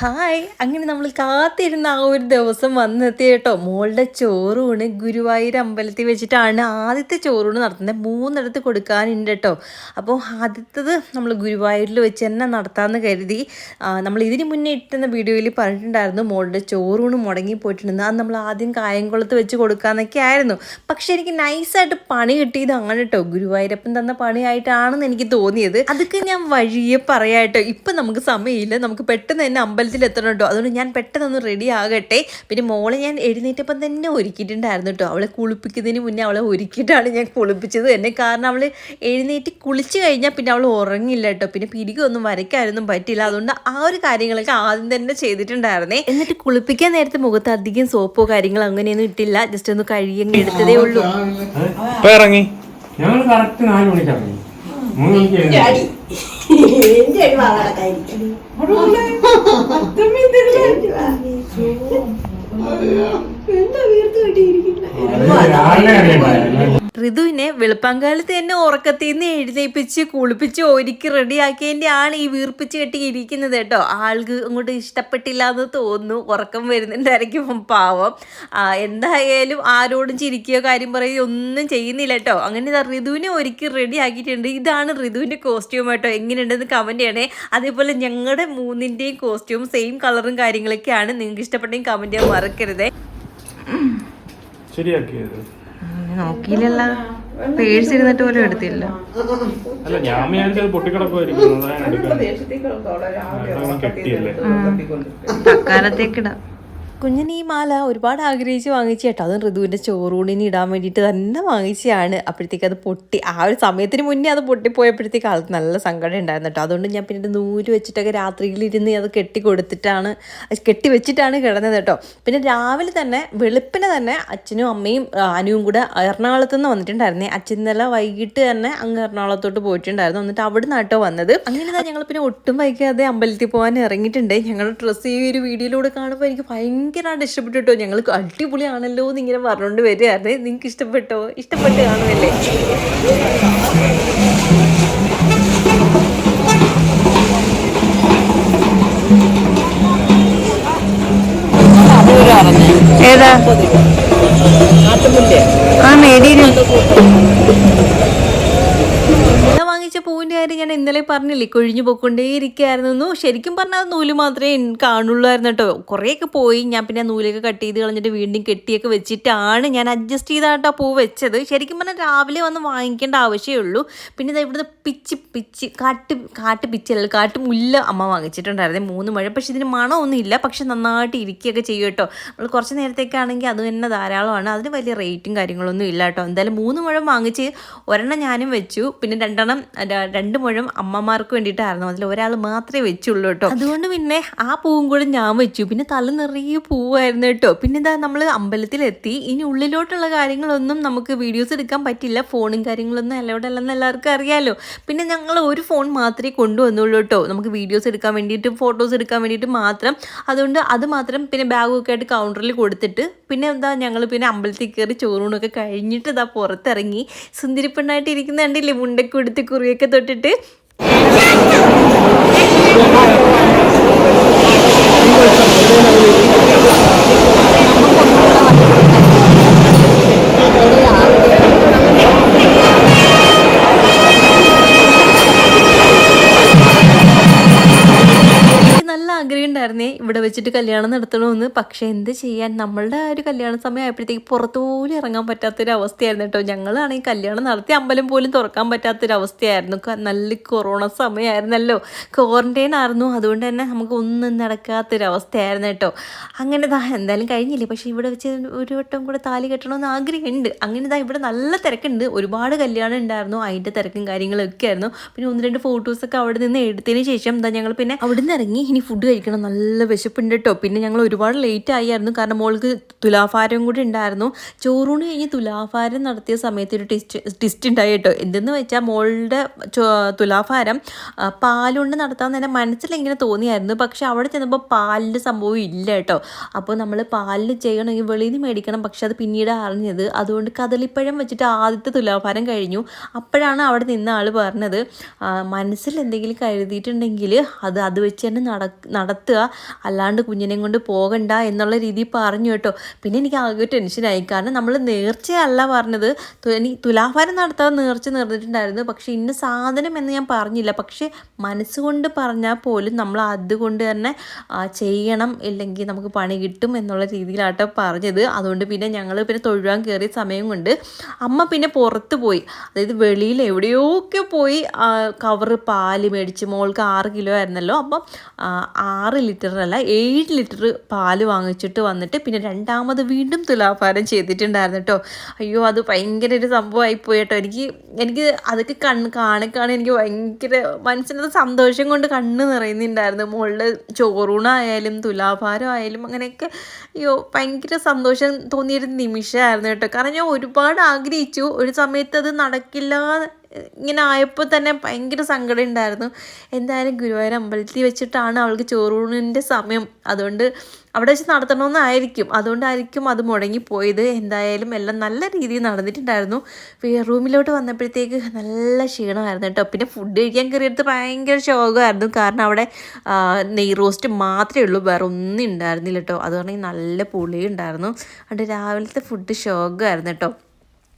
Hi. അങ്ങനെ നമ്മൾ കാത്തിരുന്ന ആ ഒരു ദിവസം വന്നെത്തി കേട്ടോ. മോളുടെ ചോറൂണ് ഗുരുവായൂർ അമ്പലത്തിൽ വെച്ചിട്ടാണ് ആദ്യത്തെ ചോറൂണ് നടത്തുന്നത്. മൂന്നിടത്ത് കൊടുക്കാനുണ്ട് കേട്ടോ. അപ്പോൾ ആദ്യത്തത് നമ്മൾ ഗുരുവായൂരിൽ വെച്ച് തന്നെ നടത്താമെന്ന് കരുതി നമ്മൾ ഇതിന് മുന്നേ ഇട്ടുന്ന വീഡിയോയിൽ പറഞ്ഞിട്ടുണ്ടായിരുന്നു മോളുടെ ചോറൂണ് മുടങ്ങി പോയിട്ടുണ്ട് അത് നമ്മൾ ആദ്യം കായംകുളത്ത് വെച്ച് കൊടുക്കാമെന്നൊക്കെ ആയിരുന്നു. പക്ഷേ എനിക്ക് നൈസായിട്ട് പണി കിട്ടിയത് അങ്ങനെ കേട്ടോ. ഗുരുവായൂരപ്പൻ തന്ന പണിയായിട്ടാണെന്ന് എനിക്ക് തോന്നിയത്. അതൊക്കെ ഞാൻ വഴിയെ പറയാട്ടോ ഇപ്പം നമുക്ക് സമയമില്ല. നമുക്ക് പെട്ടെന്ന് തന്നെ അമ്പലത്തിൽ എത്തണം കേട്ടോ അതുകൊണ്ട് ഞാൻ പെട്ടെന്നൊന്ന് റെഡി ആകട്ടെ. പിന്നെ മോളെ ഞാൻ എഴുന്നേറ്റപ്പം തന്നെ ഒരുക്കിയിട്ടുണ്ടായിരുന്നു കേട്ടോ അവളെ കുളിപ്പിക്കുന്നതിന് മുന്നേ അവളെ ഒരുക്കിയിട്ടാണ് ഞാൻ കുളിപ്പിച്ചത്. എന്നെ കാരണം അവൾ എഴുന്നേറ്റ് കുളിച്ച് കഴിഞ്ഞാൽ പിന്നെ അവൾ ഉറങ്ങില്ല കേട്ടോ പിന്നെ പിരികൊന്നും വരയ്ക്കാനൊന്നും പറ്റില്ല. അതുകൊണ്ട് ആ ഒരു കാര്യങ്ങളൊക്കെ ആദ്യം തന്നെ ചെയ്തിട്ടുണ്ടായിരുന്നേ. എന്നിട്ട് കുളിപ്പിക്കാൻ നേരത്തെ മുഖത്ത് അധികം സോപ്പോ കാര്യങ്ങളോ അങ്ങനെയൊന്നും ഇട്ടില്ല. ജസ്റ്റ് ഒന്ന് കഴുകിയങ്ങ് എടുത്തതേ ഉള്ളൂ. ഇപ്പൊ ഇറങ്ങി. ഞങ്ങൾ കറക്റ്റ് നാല് മണിക്കാണ് മൂന്ന് മണിക്ക്. എന്റെ ഒരു വളർത്തായിരിക്കും എന്താ വീർത്ത് കിട്ടിയിരിക്കുന്നത് ഋതുവിനെ വെളുപ്പാങ്കാലത്ത് തന്നെ ഉറക്കത്തിൽ നിന്ന് എഴുന്നേപ്പിച്ച് കുളിപ്പിച്ച് ഒരുക്കി റെഡിയാക്കിയതിന്റെ ആണ് ഈ വീർപ്പിച്ച് കെട്ടി ഇരിക്കുന്നത് കേട്ടോ. ആൾക്ക് അങ്ങോട്ട് ഇഷ്ടപ്പെട്ടില്ല എന്ന് തോന്നുന്നു. ഉറക്കം വരുന്നുണ്ടായിരിക്കും പാവം. എന്തായാലും ആരോടും ചിരിക്കുകയോ കാര്യം പറയുകയോ ഒന്നും ചെയ്യുന്നില്ല കേട്ടോ. അങ്ങനെ ഋതുവിനെ ഒരുക്കി റെഡി ആക്കിയിട്ടുണ്ട് ഇതാണ് ഋതുവിന്റെ കോസ്റ്റ്യൂം കേട്ടോ. എങ്ങനെയുണ്ടെന്ന് കമന്റ് ചെയ്യണേ. അതേപോലെ ഞങ്ങളുടെ മൂന്നിന്റെയും കോസ്റ്റ്യൂം സെയിം കളറും കാര്യങ്ങളൊക്കെയാണ്. നിങ്ങൾക്ക് ഇഷ്ടപ്പെട്ടെങ്കിൽ കമന്റ് ചെയ്യാൻ മറക്കരുതേ. ശരിയാക്കിയത്. നോക്കിയില്ലല്ലോ. പേഴ്സ് ഇരുന്നിട്ട് പോലും എടുത്തില്ല. അല്ല ഞാൻ വിചാരിച്ചത് പൊട്ടിക്കിടക്കുമായിരിക്കും തക്കാലത്തേക്കിടാം. കുഞ്ഞിന് ഈ മാല ഒരുപാട് ആഗ്രഹിച്ച് വാങ്ങിച്ചു കേട്ടോ. അതും ഋതുവിന്റെ ചോറൂണിന് ഇടാൻ വേണ്ടിയിട്ട് തന്നെ വാങ്ങിച്ചതാണ് അപ്പോഴത്തേക്ക് അത് പൊട്ടി ആ ഒരു സമയത്തിന് മുന്നേ അത് പൊട്ടിപ്പോയപ്പോഴത്തേക്ക് ആൾക്ക് നല്ല സങ്കടം ഉണ്ടായിരുന്നു കേട്ടോ. അതുകൊണ്ട് ഞാൻ പിന്നെ നൂൽ വെച്ചിട്ടൊക്കെ രാത്രിയിൽ ഇരുന്ന് അത് കെട്ടി കൊടുത്തിട്ടാണ് കെട്ടി വെച്ചിട്ടാണ് കിടന്നത് കേട്ടോ. പിന്നെ രാവിലെ തന്നെ വെളുപ്പിന് തന്നെ അച്ഛനും അമ്മയും അനുവും കൂടെ എറണാകുളത്ത് നിന്ന് വന്നിട്ടുണ്ടായിരുന്നേ. അച്ഛൻ ഇന്നലെ വൈകിട്ട് തന്നെ അങ്ങ് എറണാകുളത്തോട്ട് പോയിട്ടുണ്ടായിരുന്നു. എന്നിട്ട് അവിടെ നിന്നാട്ടോ വന്നത്. അങ്ങനെ ഞങ്ങൾ പിന്നെ ഒട്ടും വൈകാതെ അമ്പലത്തിൽ പോകാൻ ഇറങ്ങിയിട്ടുണ്ട്. ഞങ്ങളുടെ ഡ്രസ്സ് ഈ ഒരു വീഡിയോയിലൂടെ കാണുമ്പോൾ എനിക്ക് ഭയങ്കരമായിട്ട് ഇഷ്ടപ്പെട്ടു കേട്ടോ ഞങ്ങൾക്ക് അടിപൊളിയാണല്ലോ എന്ന് ഇങ്ങനെ പറഞ്ഞുകൊണ്ട് വരികയായിരുന്നു. നിങ്ങൾക്ക് ഇഷ്ടപ്പെട്ടോ? ഇഷ്ടപ്പെട്ട് കാണുമല്ലേ ഏതാ ആ മേടിയില്ല ഞാൻ വാങ്ങിച്ച പൂവിന്റെ കാര്യം ഞാൻ ഇന്നലെ പറഞ്ഞില്ലേ കൊഴിഞ്ഞു പോയിക്കൊണ്ടേ ഇരിക്കുകയായിരുന്നു ശരിക്കും പറഞ്ഞാൽ നൂൽ മാത്രമേ കാണുള്ളായിരുന്നു കേട്ടോ. കുറേയൊക്കെ പോയി ഞാൻ പിന്നെ നൂലൊക്കെ കട്ട് ചെയ്ത് കളഞ്ഞിട്ട് വീണ്ടും കെട്ടിയൊക്കെ വെച്ചിട്ടാണ് ഞാൻ അഡ്ജസ്റ്റ് ചെയ്തായിട്ട് ആ പൂ വെച്ചത്. ശരിക്കും പറഞ്ഞാൽ രാവിലെ വന്ന് വാങ്ങിക്കേണ്ട ആവശ്യമേ ഉള്ളൂ. പിന്നെ ഇതാ ഇവിടുന്ന് പിച്ച് പിച്ച് കാട്ട് കാട്ട് പിച്ചല്ല കാട്ട് മുല്ല അമ്മ വാങ്ങിച്ചിട്ടുണ്ടായിരുന്നേ. മൂന്ന് മഴ പക്ഷെ ഇതിന് മണമൊന്നും ഇല്ല. പക്ഷെ നന്നായിട്ട് ഇരിക്കുകയൊക്കെ ചെയ്യും കേട്ടോ. നമ്മൾ കുറച്ച് നേരത്തേക്കാണെങ്കിൽ അത് തന്നെ ധാരാളമാണ്. അതിന് വലിയ റേറ്റും കാര്യങ്ങളൊന്നും ഇല്ല കേട്ടോ. എന്തായാലും മൂന്ന് മുഴം വാങ്ങിച്ച് ഒരെണ്ണം ഞാനും വെച്ചു. പിന്നെ രണ്ടെണ്ണം രണ്ട് അമ്മമാർക്ക് വേണ്ടിയിട്ടായിരുന്നു. അതിൽ ഒരാൾ മാത്രമേ വെച്ചുള്ളൂ കേട്ടോ. അതുകൊണ്ട് പിന്നെ ആ പൂവും കൂടെ ഞാൻ വെച്ചു. പിന്നെ തല നിറയെ പൂവായിരുന്നു കേട്ടോ. പിന്നെ എന്താ നമ്മൾ അമ്പലത്തിലെത്തി. ഇനി ഉള്ളിലോട്ടുള്ള കാര്യങ്ങളൊന്നും നമുക്ക് വീഡിയോസ് എടുക്കാൻ പറ്റില്ല. ഫോണും കാര്യങ്ങളൊന്നും അലോഡ് അല്ലെന്ന് എല്ലാവർക്കും അറിയാലോ. പിന്നെ ഞങ്ങൾ ഒരു ഫോൺ മാത്രമേ കൊണ്ടുവന്നുള്ളൂ കേട്ടോ. നമുക്ക് വീഡിയോസ് എടുക്കാൻ വേണ്ടിയിട്ട് ഫോട്ടോസ് എടുക്കാൻ വേണ്ടിയിട്ട് മാത്രം. അതുകൊണ്ട് അത് മാത്രം പിന്നെ ബാഗൊക്കെ ആയിട്ട് കൗണ്ടറിൽ കൊടുത്തിട്ട് പിന്നെ എന്താ ഞങ്ങൾ പിന്നെ അമ്പലത്തിൽ കയറി ചോറൂണൊക്കെ കഴിഞ്ഞിട്ട് ഇതാ പുറത്തിറങ്ങി. സുന്ദരിപ്പെണ്ണായിട്ട് ഇരിക്കുന്ന കണ്ടില്ലേ മുണ്ടൊക്കെ എടുത്ത് കുറിയൊക്കെ തൊട്ടിട്ട്. ആഗ്രഹം ഉണ്ടായിരുന്നേ. ഇവിടെ വെച്ചിട്ട് കല്യാണം നടത്തണമെന്ന് പക്ഷേ എന്ത് ചെയ്യാൻ? നമ്മളുടെ ആ ഒരു കല്യാണ സമയം ആയപ്പോഴത്തേക്ക് പുറത്തുപോലും ഇറങ്ങാൻ പറ്റാത്തൊരു അവസ്ഥയായിരുന്നു കേട്ടോ ഞങ്ങളാണെങ്കിൽ കല്യാണം നടത്തി അമ്പലം പോലും തുറക്കാൻ പറ്റാത്തൊരു അവസ്ഥയായിരുന്നു നല്ല കൊറോണ സമയമായിരുന്നല്ലോ. ക്വാറന്റൈൻ ആയിരുന്നു. അതുകൊണ്ട് തന്നെ നമുക്ക് ഒന്നും നടക്കാത്തൊരു അവസ്ഥയായിരുന്നു കേട്ടോ. അങ്ങനെ ദാ എന്തായാലും കഴിഞ്ഞില്ലേ? പക്ഷേ ഇവിടെ വെച്ച് ഒരു വട്ടം കൂടെ താലി കെട്ടണമെന്ന് ആഗ്രഹമുണ്ട്. അങ്ങനെ ദാ ഇവിടെ നല്ല തിരക്കുണ്ട്. ഒരുപാട് കല്യാണം ഉണ്ടായിരുന്നു. അതിന്റെ തിരക്കും കാര്യങ്ങളൊക്കെ ആയിരുന്നു പിന്നെ ഒന്ന് രണ്ട് ഫോട്ടോസൊക്കെ അവിടെ നിന്ന് എടുത്തതിന് ശേഷം എന്താ ഞങ്ങൾ പിന്നെ അവിടെ നിന്ന് ഇറങ്ങി ഇനി ഫുഡ് കഴിക്കണം. നല്ല വിശപ്പുണ്ട് കേട്ടോ പിന്നെ ഞങ്ങൾ ഒരുപാട് ലേറ്റ് ആയിരുന്നു. കാരണം മോൾക്ക് തുലാഭാരം കൂടി ഉണ്ടായിരുന്നു. ചോറൂണ് കഴിഞ്ഞ് തുലാഭാരം നടത്തിയ സമയത്ത് ഒരു ടിസ്റ്റ് ടിസ്റ്റ് ഉണ്ടായി കേട്ടോ എന്തെന്ന് വെച്ചാൽ മോളുടെ തുലാഭാരം പാലുകൊണ്ട് നടത്താൻ തന്നെ മനസ്സിൽ ഇങ്ങനെ തോന്നിയായിരുന്നു. പക്ഷെ അവിടെ ചെന്നപ്പോൾ പാലിന്റെ സംഭവം ഇല്ല കേട്ടോ അപ്പോൾ നമ്മൾ പാലിൽ ചെയ്യണമെങ്കിൽ വെളിയിൽ നിന്ന് മേടിക്കണം. പക്ഷെ അത് പിന്നീട് അറിഞ്ഞത് അതുകൊണ്ട് കദളിപ്പഴം വെച്ചിട്ട് ആദ്യത്തെ തുലാഭാരം കഴിഞ്ഞു. അപ്പോഴാണ് അവിടെ നിന്ന ആൾ പറഞ്ഞത് മനസ്സിൽ എന്തെങ്കിലും കരുതിയിട്ടുണ്ടെങ്കിൽ അത് അത് വെച്ച് തന്നെ നട നടത്തുക. നിർത്തുക അല്ലാണ്ട് കുഞ്ഞിനെയും കൊണ്ട് പോകണ്ട എന്നുള്ള രീതിയിൽ പറഞ്ഞു കേട്ടോ. പിന്നെ എനിക്ക് ആകെ ടെൻഷനായി കാരണം നമ്മൾ നേർച്ചയല്ല പറഞ്ഞത്. ഇനി തുലാഭാരം നടത്താൻ നേർച്ച നേർന്നിട്ടുണ്ടായിരുന്നു പക്ഷേ ഇന്ന സാധനം എന്ന് ഞാൻ പറഞ്ഞില്ല. പക്ഷേ മനസ്സുകൊണ്ട് പറഞ്ഞാൽ പോലും നമ്മൾ അതുകൊണ്ട് തന്നെ ചെയ്യണം ഇല്ലെങ്കിൽ നമുക്ക് പണി കിട്ടും എന്നുള്ള രീതിയിലാട്ടോ പറഞ്ഞത്. അതുകൊണ്ട് പിന്നെ ഞങ്ങൾ പിന്നെ തൊഴുവാൻ കയറിയ സമയം കൊണ്ട് അമ്മ പിന്നെ പുറത്ത് പോയി. അതായത് വെളിയിൽ എവിടെയൊക്കെ പോയി കവറ് പാൽ മേടിച്ച് മോൾക്ക് ആറ് കിലോ ആയിരുന്നല്ലോ. അപ്പം ആറ് ലിറ്ററല്ല ഏഴ് ലിറ്റർ പാൽ വാങ്ങിച്ചിട്ട് വന്നിട്ട് പിന്നെ രണ്ടാമത് വീണ്ടും തുലാഭാരം ചെയ്തിട്ടുണ്ടായിരുന്നു കേട്ടോ അയ്യോ അത് ഭയങ്കര ഒരു സംഭവമായി പോയി കേട്ടോ എനിക്ക് എനിക്ക് അതൊക്കെ കണ്ണ് കാണി കാണി എനിക്ക് ഭയങ്കര മനസ്സിനത് സന്തോഷം കൊണ്ട് കണ്ണ് നിറയുന്നുണ്ടായിരുന്നു. മുകളിൽ ചോറൂണായാലും തുലാഭാരം ആയാലും അങ്ങനെയൊക്കെ അയ്യോ ഭയങ്കര സന്തോഷം തോന്നിയൊരു നിമിഷമായിരുന്നു കേട്ടോ കാരണം ഞാൻ ഒരുപാട് ആഗ്രഹിച്ചു. ഒരു സമയത്ത് അത് നടക്കില്ല ഇങ്ങനെ ആയപ്പോൾ തന്നെ ഭയങ്കര സങ്കടം ഉണ്ടായിരുന്നു എന്തായാലും ഗുരുവായൂർ അമ്പലത്തിൽ വെച്ചിട്ടാണ് അവൾക്ക് ചോറൂണിന്റെ സമയം. അതുകൊണ്ട് അവിടെ വെച്ച് നടത്തണമെന്നായിരിക്കും അതുകൊണ്ടായിരിക്കും അത് മുടങ്ങിപ്പോയത്. എന്തായാലും എല്ലാം നല്ല രീതിയിൽ നടന്നിട്ടുണ്ടായിരുന്നു. റൂമിലോട്ട് വന്നപ്പോഴത്തേക്ക് നല്ല ക്ഷീണമായിരുന്നു കേട്ടോ. പിന്നെ ഫുഡ് കഴിക്കാൻ കയറിയെടുത്ത് ഭയങ്കര ശോകമായിരുന്നു. കാരണം അവിടെ നെയ് റോസ്റ്റ് മാത്രമേ ഉള്ളൂ. വേറെ ഒന്നും ഉണ്ടായിരുന്നില്ല കേട്ടോ. അതുകൊണ്ടെങ്കിൽ നല്ല പുളി ഉണ്ടായിരുന്നു അതുകൊണ്ട് രാവിലത്തെ ഫുഡ് ശോകമായിരുന്നു കേട്ടോ.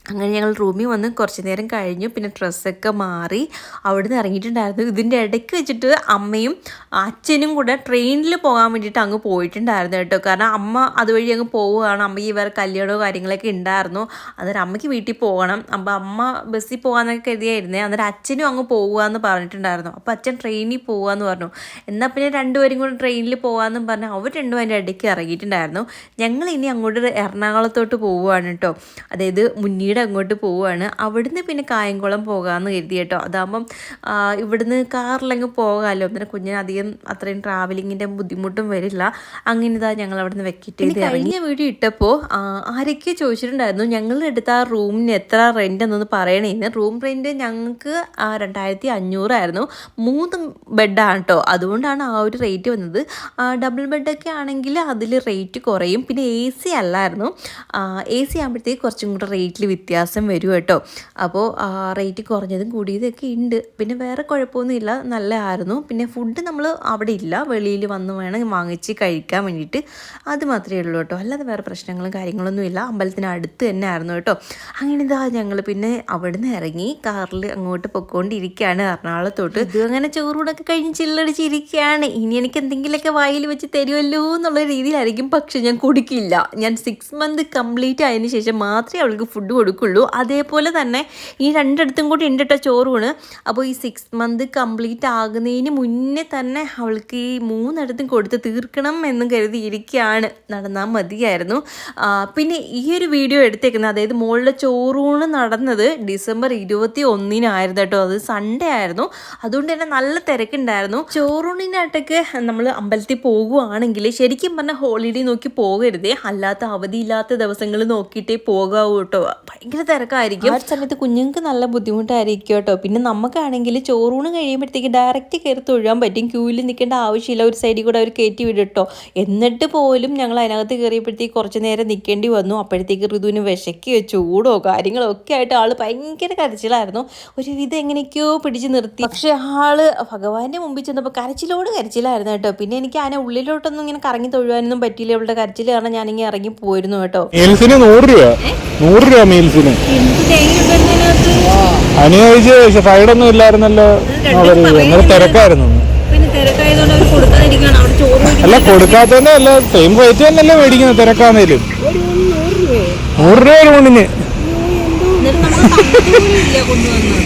അങ്ങനെ ഞങ്ങൾ റൂമിൽ വന്ന് കുറച്ച് നേരം കഴിഞ്ഞു. പിന്നെ ഡ്രസ്സൊക്കെ മാറി അവിടുന്ന് ഇറങ്ങിയിട്ടുണ്ടായിരുന്നു. ഇതിന്റെ ഇടയ്ക്ക് വെച്ചിട്ട് അമ്മയും അച്ഛനും കൂടെ ട്രെയിനിൽ പോകാൻ വേണ്ടിയിട്ട് അങ്ങ് പോയിട്ടുണ്ടായിരുന്നു കേട്ടോ. കാരണം അമ്മ അതുവഴി അങ്ങ് പോവുകയാണ്. അമ്മയ്ക്ക് വേറെ കല്യാണമോ കാര്യങ്ങളൊക്കെ ഉണ്ടായിരുന്നു. അന്നേരം അമ്മയ്ക്ക് വീട്ടിൽ പോകണം. അപ്പോൾ അമ്മ ബസ്സിൽ പോകാമെന്നൊക്കെ കരുതിയായിരുന്നേ. അന്നേരം അച്ഛനും അങ്ങ് പോകുകയെന്ന് പറഞ്ഞിട്ടുണ്ടായിരുന്നു. അപ്പോൾ അച്ഛൻ ട്രെയിനിൽ പോകുകയെന്ന് പറഞ്ഞു. എന്നാൽ പിന്നെ രണ്ടുപേരും കൂടെ ട്രെയിനിൽ പോകാമെന്നും പറഞ്ഞ് അവർ രണ്ടും അതിന്റെ ഇടയ്ക്ക് ഇറങ്ങിയിട്ടുണ്ടായിരുന്നു. ഞങ്ങൾ ഇനി അങ്ങോട്ട് എറണാകുളത്തോട്ട് പോവുകയാണ് കേട്ടോ. അതായത് മുന്നീട് അങ്ങോട്ട് പോവുകയാണ്. അവിടുന്ന് പിന്നെ കായംകുളം പോകാമെന്ന് കരുതി കേട്ടോ. അതാകുമ്പം ഇവിടുന്ന് കാറിലങ്ങ് പോകാമല്ലോ അന്നേരം കുഞ്ഞിന് അധികം അത്രയും ട്രാവലിങ്ങിന്റെ ബുദ്ധിമുട്ടും വരില്ല. അങ്ങനെ ഇതാ ഞങ്ങൾ അവിടുന്ന് വെക്കിട്ട് ചെയ്ത് കഴിഞ്ഞ വീഡിയോ ഇട്ടപ്പോൾ ആരൊക്കെ ചോദിച്ചിട്ടുണ്ടായിരുന്നു ഞങ്ങൾ എടുത്ത ആ റൂമിന് എത്ര റെന്റ് എന്നൊന്ന് പറയണേന്ന് റൂം റെന്റ് ഞങ്ങൾക്ക് രണ്ടായിരത്തി അഞ്ഞൂറായിരുന്നു മൂന്ന് ബെഡാണ് കേട്ടോ. അതുകൊണ്ടാണ് ആ ഒരു റേറ്റ് വന്നത്. ഡബിൾ ബെഡൊക്കെ ആണെങ്കിൽ അതിൽ റേറ്റ് കുറയും. പിന്നെ എ സി അല്ലായിരുന്നു. എ സി ആകുമ്പോഴത്തേക്ക് കുറച്ചും കൂടെ റേറ്റിൽ വ്യത്യാസം വരും കേട്ടോ. അപ്പോൾ റേറ്റ് കുറഞ്ഞതും കൂടിയതൊക്കെ ഉണ്ട് പിന്നെ വേറെ കുഴപ്പമൊന്നുമില്ല. നല്ലതായിരുന്നു പിന്നെ ഫുഡ് നമ്മൾ അവിടെ ഇല്ല. വെളിയിൽ വന്ന് വേണം വാങ്ങിച്ച് കഴിക്കാൻ വേണ്ടിയിട്ട്. അത് മാത്രമേ ഉള്ളൂ കേട്ടോ. അല്ലാതെ വേറെ പ്രശ്നങ്ങളും കാര്യങ്ങളൊന്നും ഇല്ല. അമ്പലത്തിന് അടുത്ത് തന്നെ ആയിരുന്നു കേട്ടോ. അങ്ങനെ ഇതാ ഞങ്ങൾ പിന്നെ അവിടുന്ന് ഇറങ്ങി കാറിൽ അങ്ങോട്ട് പൊക്കോണ്ടിരിക്കുകയാണ് എറണാകുളത്തോട്ട്. ഇത് അങ്ങനെ ചോറൂടൊക്കെ കഴിഞ്ഞ് ചില്ലടിച്ചിരിക്കുകയാണ് ഇനി എനിക്ക് എന്തെങ്കിലുമൊക്കെ വായിൽ വെച്ച് തരുമല്ലോ എന്നുള്ള രീതിയിലായിരിക്കും. പക്ഷെ ഞാൻ കുടിക്കില്ല. ഞാൻ സിക്സ് മന്ത് കംപ്ലീറ്റ് ആയതിനു ശേഷം മാത്രമേ അവൾക്ക് ഫുഡ് കൊടുക്കുള്ളൂ. അതേപോലെ തന്നെ ഈ രണ്ടിടത്തും കൂടി ഉണ്ട് കേട്ടോ ചോറൂണ്. അപ്പോൾ ഈ സിക്സ് മന്ത് കംപ്ലീറ്റ് ആകുന്നതിന് മുന്നേ തന്നെ അവൾക്ക് ഈ മൂന്നിടത്തും കൊടുത്ത് തീർക്കണം എന്ന് കരുതിയിരിക്കുകയാണ്. നടന്നാൽ മതിയായിരുന്നു. പിന്നെ ഈ ഒരു വീഡിയോ എടുത്തേക്കുന്നത് അതായത് മോളുടെ ചോറൂണ് നടന്നത് ഡിസംബർ ഇരുപത്തി ഒന്നിനായിരുന്നു കേട്ടോ. അത് സൺഡേ ആയിരുന്നു. അതുകൊണ്ട് തന്നെ നല്ല തിരക്കുണ്ടായിരുന്നു. ചോറൂണിനായിട്ടൊക്കെ നമ്മൾ അമ്പലത്തിൽ പോകുവാണെങ്കിൽ ശരിക്കും പറഞ്ഞാൽ ഹോളിഡേ നോക്കി പോകരുതേ. അല്ലാത്ത അവധിയില്ലാത്ത ദിവസങ്ങൾ നോക്കിയിട്ടേ പോകാവൂ കേട്ടോ. ഭയങ്കര തിരക്കായിരിക്കും. ആ സമയത്ത് കുഞ്ഞുങ്ങൾക്ക് നല്ല ബുദ്ധിമുട്ടായിരിക്കും കേട്ടോ. പിന്നെ നമുക്കാണെങ്കിൽ ചോറൂണ് കഴിയുമ്പോഴത്തേക്ക് ഡയറക്റ്റ് കയറി തൊഴുവാൻ പറ്റും. ക്യൂവിൽ നിൽക്കേണ്ട ആവശ്യമില്ല. ഒരു സൈഡിൽ കൂടെ അവർ കയറ്റി വിടട്ടോ കേട്ടോ. എന്നിട്ട് പോലും ഞങ്ങൾ അതിനകത്ത് കയറിയപ്പോഴത്തേക്ക് കുറച്ച് നേരം നിൽക്കേണ്ടി വന്നു. അപ്പോഴത്തേക്ക് ഋതുവിന് വിശക്കുകയോ ചൂടോ കാര്യങ്ങളോ ഒക്കെ ആയിട്ട് ആൾ ഭയങ്കര കരച്ചിലായിരുന്നു. ഒരുവിധം എങ്ങനെയൊക്കെയോ പിടിച്ച് നിർത്തി. പക്ഷേ ആൾ ഭഗവാന്റെ മുമ്പിൽ ചെന്നപ്പോൾ കരച്ചിലോട് കരച്ചിലായിരുന്നു കേട്ടോ. പിന്നെ എനിക്ക് ആന ഉള്ളിലോട്ടൊന്നും ഇങ്ങനെ കറങ്ങി തൊഴുവാനൊന്നും പറ്റിയില്ല. ഇവളുടെ കരച്ചിൽ കാരണം ഞാനിങ്ങനെ ഇറങ്ങി പോയിരുന്നു കേട്ടോ. നൂറ് രൂപ. നൂറ് രൂപ മീൽസിന് അനുയോജിച്ച് ഫ്രൈഡൊന്നും ഇല്ലായിരുന്നല്ലോ. ഭയങ്കര തിരക്കായിരുന്നു. അല്ല കൊടുക്കാത്തതന്നെ അല്ല സെയിം റേറ്റ് തന്നെയല്ലേ മേടിക്കുന്നത് തിരക്കാന്നേലും. നൂറ് രൂപ ഒരു ഊണിന്.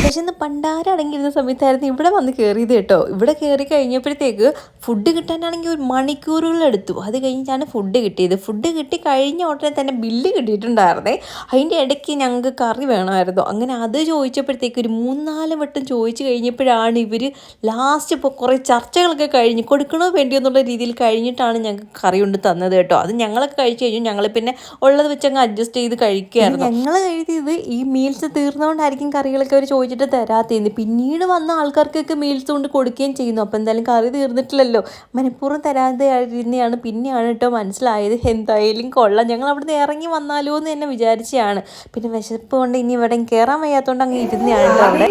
പക്ഷെ ഇന്ന് പണ്ടാരം അടങ്ങിയിരുന്ന സമയത്തായിരുന്നു ഇവിടെ വന്ന് കയറിയത് കേട്ടോ. ഇവിടെ കയറി കഴിഞ്ഞപ്പോഴത്തേക്ക് ഫുഡ് കിട്ടാനാണെങ്കിൽ ഒരു മണിക്കൂറുകൾ എടുത്തു. അത് കഴിഞ്ഞാണ് ഫുഡ് കിട്ടിയത്. ഫുഡ് കിട്ടി കഴിഞ്ഞ ഉടനെ തന്നെ ബില്ല് കിട്ടിയിട്ടുണ്ടായിരുന്നേ. അതിന്റെ ഇടയ്ക്ക് ഞങ്ങൾക്ക് കറി വേണമായിരുന്നു. അങ്ങനെ അത് ചോദിച്ചപ്പോഴത്തേക്ക് ഒരു മൂന്നാൽ വട്ടം ചോദിച്ചു കഴിഞ്ഞപ്പോഴാണ് ഇവർ ലാസ്റ്റ് ഇപ്പോൾ കുറേ ചർച്ചകളൊക്കെ കഴിഞ്ഞ് കൊടുക്കണോ വേണ്ടിയോ എന്നുള്ള രീതിയിൽ കഴിഞ്ഞിട്ടാണ് ഞങ്ങൾക്ക് കറി കൊണ്ട് തന്നത് കേട്ടോ. അത് ഞങ്ങളൊക്കെ കഴിച്ചു കഴിഞ്ഞു. ഞങ്ങൾ പിന്നെ ഉള്ളത് വെച്ചങ്ങ് അഡ്ജസ്റ്റ് ചെയ്ത് കഴിക്കുകയായിരുന്നു. ഞങ്ങൾ എഴുതിയത് ഈ മീൽസ് തീർന്നുകൊണ്ടായിരിക്കും കറികളൊക്കെ അവർ ചോദിച്ചിട്ട് തരാത്തതെന്ന്. പിന്നീട് വന്ന ആൾക്കാർക്കൊക്കെ മീൽസ് കൊണ്ട് കൊടുക്കുകയും ചെയ്യുന്നു. അപ്പോൾ എന്തായാലും കറി തീർന്നിട്ടില്ലല്ലോ. മനഃപൂർവം തരാതെ ആയിരുന്നെയാണ് പിന്നെയാണ് കേട്ടോ മനസ്സിലായത്. എന്തായാലും കൊള്ളാം. ഞങ്ങൾ അവിടുന്ന് ഇറങ്ങി വന്നാലോ എന്ന് തന്നെ വിചാരിച്ചതാണ് പിന്നെ വിശപ്പ് കൊണ്ട് ഇനി ഇവിടെ കയറാൻ വയ്യാത്തതുകൊണ്ട് അങ്ങ് ഇരുന്നെയാണ് അവിടെ.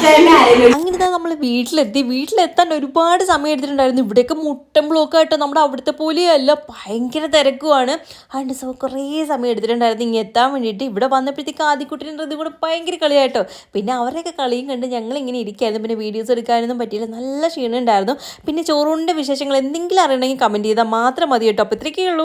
അങ്ങനെ നമ്മൾ വീട്ടിലെത്തി. വീട്ടിലെത്താൻ ഒരുപാട് സമയം എടുത്തിട്ടുണ്ടായിരുന്നു. ഇവിടെയൊക്കെ മുട്ടൻ ബ്ലോക്ക് ആയിട്ട് നമ്മുടെ അവിടുത്തെ പോലെയല്ല ഭയങ്കര തിരക്കുമാണ് അതുകൊണ്ട് സോ കുറേ സമയം എടുത്തിട്ടുണ്ടായിരുന്നു. ഇങ്ങനെ എത്താൻ വേണ്ടിയിട്ട് ഇവിടെ വന്നപ്പോഴത്തേക്ക് ആദ്യക്കുട്ടീന്റെ ഇത് കൂടെ ഭയങ്കര കളിയായിട്ടോ പിന്നെ അവരൊക്കെ കളിയും കണ്ട് ഞങ്ങൾ ഇങ്ങനെ ഇരിക്കായിരുന്നു. പിന്നെ വീഡിയോസ് എടുക്കാനൊന്നും പറ്റിയില്ല. നല്ല ക്ഷീണം ഉണ്ടായിരുന്നു പിന്നെ ചോറൂണിന്റെ വിശേഷങ്ങൾ എന്തെങ്കിലും അറിയണമെങ്കിൽ കമന്റ് ചെയ്താൽ മാത്രം മതി കേട്ടോ അപ്പോൾ ഇത്രയൊക്കെ ഉള്ളൂ.